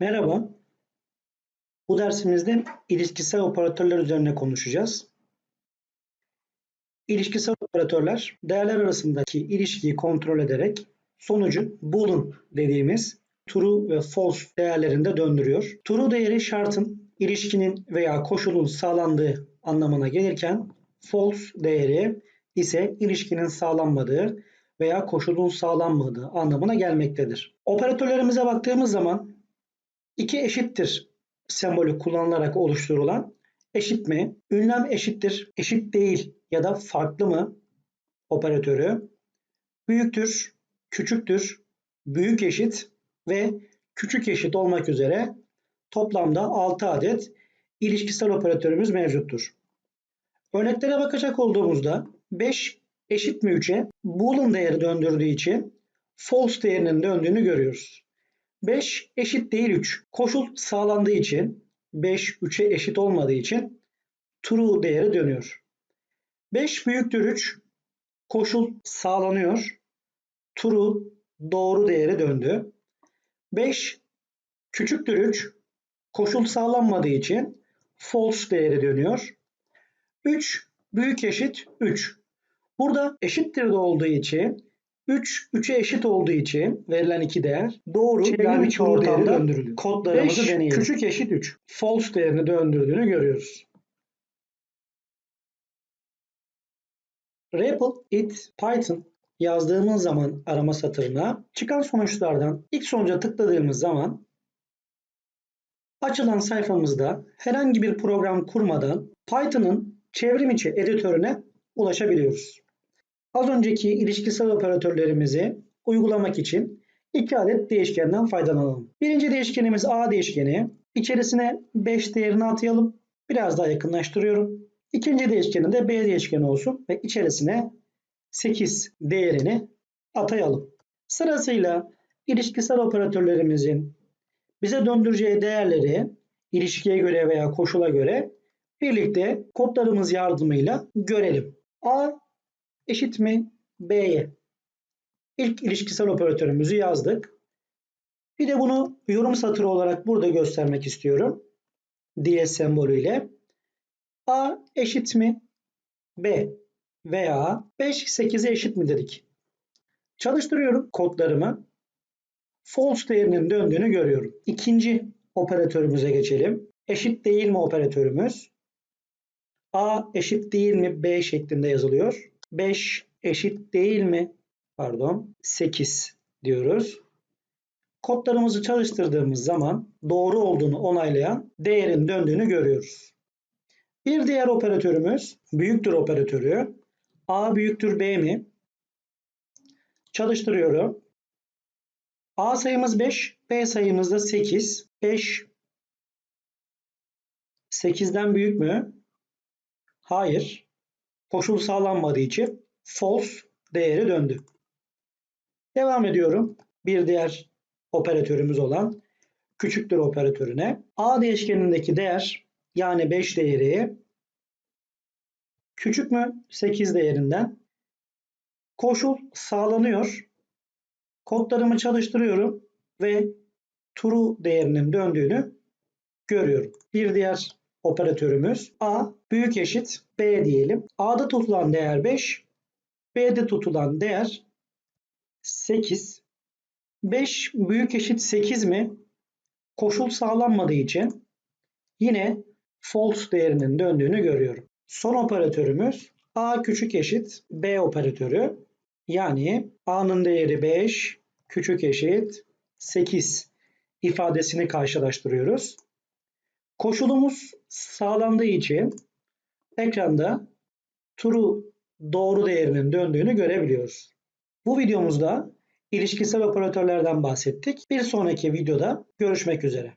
Merhaba. Bu dersimizde ilişkisel operatörler üzerine konuşacağız. İlişkisel operatörler değerler arasındaki ilişkiyi kontrol ederek sonucu boolean dediğimiz true ve false değerlerinde döndürüyor. True değeri şartın, ilişkinin veya koşulun sağlandığı anlamına gelirken false değeri ise ilişkinin sağlanmadığı veya koşulun sağlanmadığı anlamına gelmektedir. Operatörlerimize baktığımız zaman iki eşittir sembolü kullanılarak oluşturulan eşit mi, ünlem eşittir, eşit değil ya da farklı mı operatörü, büyüktür, küçüktür, büyük eşit ve küçük eşit olmak üzere toplamda 6 adet ilişkisel operatörümüz mevcuttur. Örneklere bakacak olduğumuzda 5 eşit mi 3'e boolean değeri döndürdüğü için false değerinin döndüğünü görüyoruz. 5 eşit değil 3. Koşul sağlandığı için 5 3'e eşit olmadığı için true değeri dönüyor. 5 büyüktür 3. Koşul sağlanıyor. True doğru değeri döndü. 5 küçüktür 3. Koşul sağlanmadığı için false değeri dönüyor. 3 büyük eşit 3. Burada eşittir de olduğu için 3 3'e eşit olduğu için verilen iki değer doğru Çevrim yani değeri ortamda. Kodlarımızı 5 deneyelim. küçük eşit 3. false değerini döndürdüğünü görüyoruz. REPL it Python yazdığımız zaman arama satırına çıkan sonuçlardan ilk sonuca tıkladığımız zaman açılan sayfamızda herhangi bir program kurmadan Python'ın çevrim içi editörüne ulaşabiliyoruz. Az önceki ilişkisel operatörlerimizi uygulamak için iki adet değişkenden faydalanalım. Birinci değişkenimiz A değişkeni. İçerisine 5 değerini atayalım. Biraz daha yakınlaştırıyorum. İkinci değişkenin de B değişkeni olsun ve içerisine 8 değerini atayalım. Sırasıyla ilişkisel operatörlerimizin bize döndüreceği değerleri ilişkiye göre veya koşula göre birlikte kodlarımız yardımıyla görelim. A eşit mi B'ye? İlk ilişkisel operatörümüzü yazdık. Bir de bunu yorum satırı olarak burada göstermek istiyorum. Diye sembolüyle. A eşit mi B veya 5 8'e eşit mi dedik. Çalıştırıyorum kodlarımı. False değerinin döndüğünü görüyorum. İkinci operatörümüze geçelim. Eşit değil mi operatörümüz? A eşit değil mi B şeklinde yazılıyor. 5 eşit değil mi? Pardon 8 diyoruz. Kodlarımızı çalıştırdığımız zaman doğru olduğunu onaylayan değerin döndüğünü görüyoruz. Bir diğer operatörümüz büyüktür operatörü. A büyüktür B mi? Çalıştırıyorum. A sayımız 5, B sayımız da 8. 5 8'den büyük mü? Hayır. Koşul sağlanmadığı için false değeri döndü. Devam ediyorum. Bir diğer operatörümüz olan küçüktür operatörüne. A değişkenindeki değer yani 5 değeri küçük mü 8 değerinden koşul sağlanıyor. Kodlarımı çalıştırıyorum ve true değerinin döndüğünü görüyorum. Bir diğer operatörümüz A büyük eşit B diyelim. A'da tutulan değer 5, B'de tutulan değer 8. 5 büyük eşit 8 mi? Koşul sağlanmadığı için yine false değerinin döndüğünü görüyorum. Son operatörümüz A küçük eşit B operatörü. Yani A'nın değeri 5 küçük eşit 8 ifadesini karşılaştırıyoruz. Koşulumuz sağlandığı için ekranda true doğru değerinin döndüğünü görebiliyoruz. Bu videomuzda ilişkisel operatörlerden bahsettik. Bir sonraki videoda görüşmek üzere.